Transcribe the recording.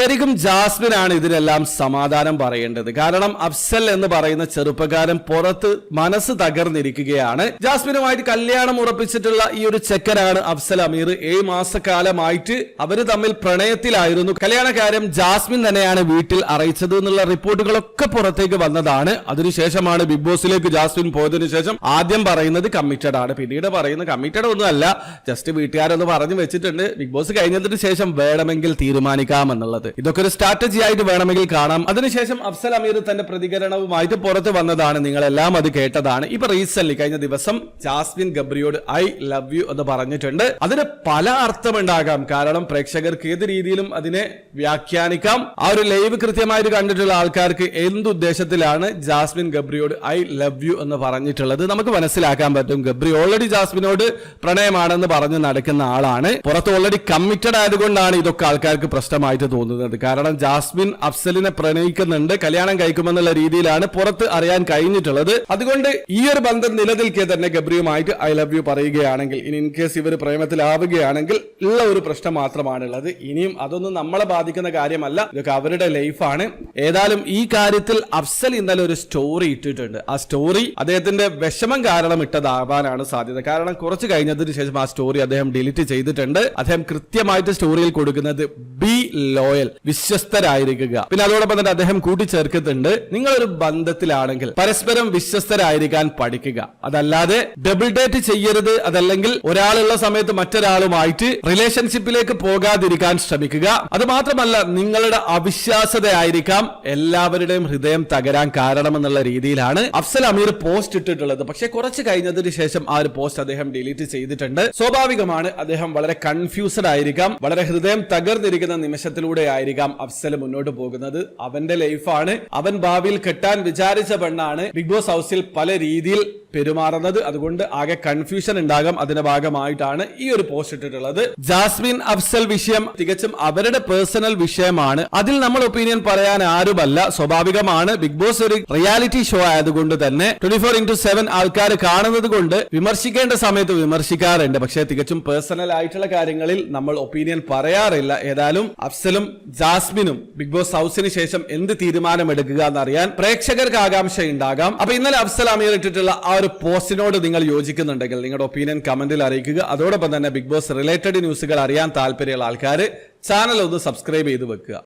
ശരിക്കും ജാസ്മിനാണ് ഇതിനെല്ലാം സമാധാനം പറയേണ്ടത്. കാരണം അഫ്സൽ എന്ന് പറയുന്ന ചെറുപ്പക്കാരൻ പുറത്ത് മനസ്സ് തകർന്നിരിക്കുകയാണ്. ജാസ്മിനുമായിട്ട് കല്യാണം ഉറപ്പിച്ചിട്ടുള്ള ഈ ഒരു ചെക്കനാണ് അഫ്സൽ അമീർ. ഏഴ് മാസക്കാലമായിട്ട് അവർ തമ്മിൽ പ്രണയത്തിലായിരുന്നു. കല്യാണകാര്യം ജാസ്മിൻ തന്നെയാണ് വീട്ടിൽ അറിയിച്ചത് എന്നുള്ള റിപ്പോർട്ടുകളൊക്കെ പുറത്തേക്ക് വന്നതാണ്. അതിനുശേഷമാണ് ബിഗ് ബോസിലേക്ക് ജാസ്മിൻ പോയതിനു ശേഷം ആദ്യം പറയുന്നത് കമ്മിറ്റഡ് ആണ്. പിന്നീട് പറയുന്നത് കമ്മിറ്റഡ് ഒന്നും അല്ല ജസ്റ്റ് വീട്ടുകാരൊന്ന് പറഞ്ഞു വെച്ചിട്ടുണ്ട്. ബിഗ് ബോസ് കഴിഞ്ഞതിന് ശേഷം വേണമെങ്കിൽ തീരുമാനിക്കാം എന്നുള്ളത്. ഇതൊക്കെ ഒരു സ്ട്രാറ്റജി ആയിട്ട് വേണമെങ്കിൽ കാണാം. അതിനുശേഷം അഫ്സൽ അമീർ തന്റെ പ്രതികരണവുമായിട്ട് പുറത്ത് വന്നതാണ്. നിങ്ങളെല്ലാം അത് കേട്ടതാണ്. ഇപ്പൊ റീസെന്റ് കഴിഞ്ഞ ദിവസം ജാസ്മിൻ ഗബ്രിയോട് ഐ ലവ് യു എന്ന് പറഞ്ഞിട്ടുണ്ട്. അതിന് പല അർത്ഥമുണ്ടാകാം. കാരണം പ്രേക്ഷകർക്ക് ഏത് രീതിയിലും അതിനെ വ്യാഖ്യാനിക്കാം. ആ ഒരു ലൈവ് കൃത്യമായിട്ട് കണ്ടിട്ടുള്ള ആൾക്കാർക്ക് എന്തുദ്ദേശത്തിലാണ് ജാസ്മിൻ ഗബ്രിയോട് ഐ ലവ് യു എന്ന് പറഞ്ഞിട്ടുള്ളത്? നമുക്ക് മനസ്സിലാക്കാൻ പറ്റും. ഗബ്രി ഓൾറെഡി ജാസ്മിനോട് പ്രണയമാണെന്ന് പറഞ്ഞ് നടക്കുന്ന ആളാണ്. പുറത്ത് ഓൾറെഡി കമ്മിറ്റഡ് ആയതുകൊണ്ടാണ് ഇതൊക്കെ ആൾക്കാർക്ക് പ്രശ്നമായിട്ട് തോന്നുന്നത്. കാരണം ജാസ്മിൻ അഫ്സലിനെ പ്രണയിക്കുന്നുണ്ട്. കല്യാണം കഴിക്കുമെന്നുള്ള രീതിയിലാണ് പുറത്ത് അറിയാൻ കഴിഞ്ഞിട്ടുള്ളത്. അതുകൊണ്ട് ഈ ഒരു ബന്ധം നിലനിൽക്കെ തന്നെ ഗബ്രിയുമായിട്ട് ഐ ലവ് യു പറയുകയാണെങ്കിൽ ഇനി ഇൻ കേസ് ഇവർ പ്രേമത്തിലാവുകയാണെങ്കിൽ ഉള്ള ഒരു പ്രശ്നം മാത്രമാണുള്ളത്. ഇനിയും അതൊന്നും നമ്മളെ ബാധിക്കുന്ന കാര്യമല്ല. ഇതൊക്കെ അവരുടെ ലൈഫാണ് ഏതായാലും ഈ കാര്യത്തിൽ അഫ്സൽ ഇന്നലെ ഒരു സ്റ്റോറി ഇട്ടിട്ടുണ്ട്. ആ സ്റ്റോറി അദ്ദേഹത്തിന്റെ വിഷമം കാരണം ഇട്ടതാവാനാണ് സാധ്യത. കാരണം കുറച്ച് കഴിഞ്ഞതിന് ശേഷം ആ സ്റ്റോറി അദ്ദേഹം ഡിലീറ്റ് ചെയ്തിട്ടുണ്ട്. അദ്ദേഹം കൃത്യമായിട്ട് സ്റ്റോറിയിൽ കൊടുക്കുന്നത് ബി ലോയൽ വിശ്വസ്തരായിരിക്കുക. പിന്നെ അതോടൊപ്പം തന്നെ അദ്ദേഹം കൂട്ടിച്ചേർക്കുന്നുണ്ട്. നിങ്ങളൊരു ബന്ധത്തിലാണെങ്കിൽ പരസ്പരം വിശ്വസ്തരായിരിക്കാൻ പഠിക്കുക. അതല്ലാതെ ഡബിൾ ഡേറ്റ് ചെയ്യരുത്. അതല്ലെങ്കിൽ ഒരാളുള്ള സമയത്ത് മറ്റൊരാളുമായിട്ട് റിലേഷൻഷിപ്പിലേക്ക് പോകാതിരിക്കാൻ ശ്രമിക്കുക. അത് മാത്രമല്ല നിങ്ങളുടെ അവിശ്വാസതയായിരിക്കാം എല്ലാവരുടെയും ഹൃദയം തകരാൻ കാരണമെന്നുള്ള രീതിയിലാണ് അഫ്സൽ അമീർ പോസ്റ്റ് ഇട്ടിട്ടുള്ളത്. പക്ഷെ കുറച്ച് കഴിഞ്ഞതിന് ശേഷം ആ ഒരു പോസ്റ്റ് അദ്ദേഹം ഡിലീറ്റ് ചെയ്തിട്ടുണ്ട്. സ്വാഭാവികമാണ് അദ്ദേഹം വളരെ കൺഫ്യൂസ്ഡ് ആയിരിക്കാം. വളരെ ഹൃദയം തകർന്നിരിക്കുന്ന നിമിഷത്തിലൂടെ ആയിരിക്കാം അഫ്സൽ മുന്നോട്ട് പോകുന്നത്. അവന്റെ ലൈഫാണ് അവൻ ഭാവിയിൽ കെട്ടാൻ വിചാരിച്ച പെണ്ണാണ്. ബിഗ് ബോസ് ഹൗസിൽ പല രീതിയിൽ പെരുമാറുന്നത്. അതുകൊണ്ട് ആകെ കൺഫ്യൂഷൻ ഉണ്ടാകാം. അതിന്റെ ഭാഗമായിട്ടാണ് ഈ ഒരു പോസ്റ്റ് ഇട്ടിട്ടുള്ളത്. ജാസ്മിൻ അഫ്സൽ വിഷയം തികച്ചും അവരുടെ പേഴ്സണൽ വിഷയമാണ്. അതിൽ നമ്മൾ ഒപ്പീനിയൻ പറയാൻ ആരുമല്ല. സ്വാഭാവികമാണ്. ബിഗ് ബോസ് ഒരു റിയാലിറ്റി ഷോ ആയതുകൊണ്ട് തന്നെ ട്വന്റി ഫോർ ഇന്റു സെവൻ ആൾക്കാർ കാണുന്നത് കൊണ്ട് വിമർശിക്കേണ്ട സമയത്ത് വിമർശിക്കാറുണ്ട്. പക്ഷേ തികച്ചും പേഴ്സണൽ ആയിട്ടുള്ള കാര്യങ്ങളിൽ നമ്മൾ ഒപ്പീനിയൻ പറയാറില്ല. ഏതായാലും അഫ്സലും ജാസ്മിനും ബിഗ് ബോസ് ഹൗസിന് ശേഷം എന്ത് തീരുമാനമെടുക്കുക എന്നറിയാൻ പ്രേക്ഷകർക്ക് ആകാംക്ഷ ഉണ്ടാകാം അപ്പൊ ഇന്നലെ അഫ്സൽ അമീർ ഇട്ടിട്ടുള്ള ആ ഒരു പോസ്റ്റിനോട് നിങ്ങൾ യോജിക്കുന്നുണ്ടെങ്കിൽ നിങ്ങളുടെ ഒപ്പീനിയൻ കമന്റിൽ അറിയിക്കുക. അതോടൊപ്പം തന്നെ ബിഗ് ബോസ് റിലേറ്റഡ് ന്യൂസുകൾ അറിയാൻ താല്പര്യമുള്ള ആൾക്കാർ ചാനൽ ഒന്ന് സബ്സ്ക്രൈബ് ചെയ്ത് വെക്കുക.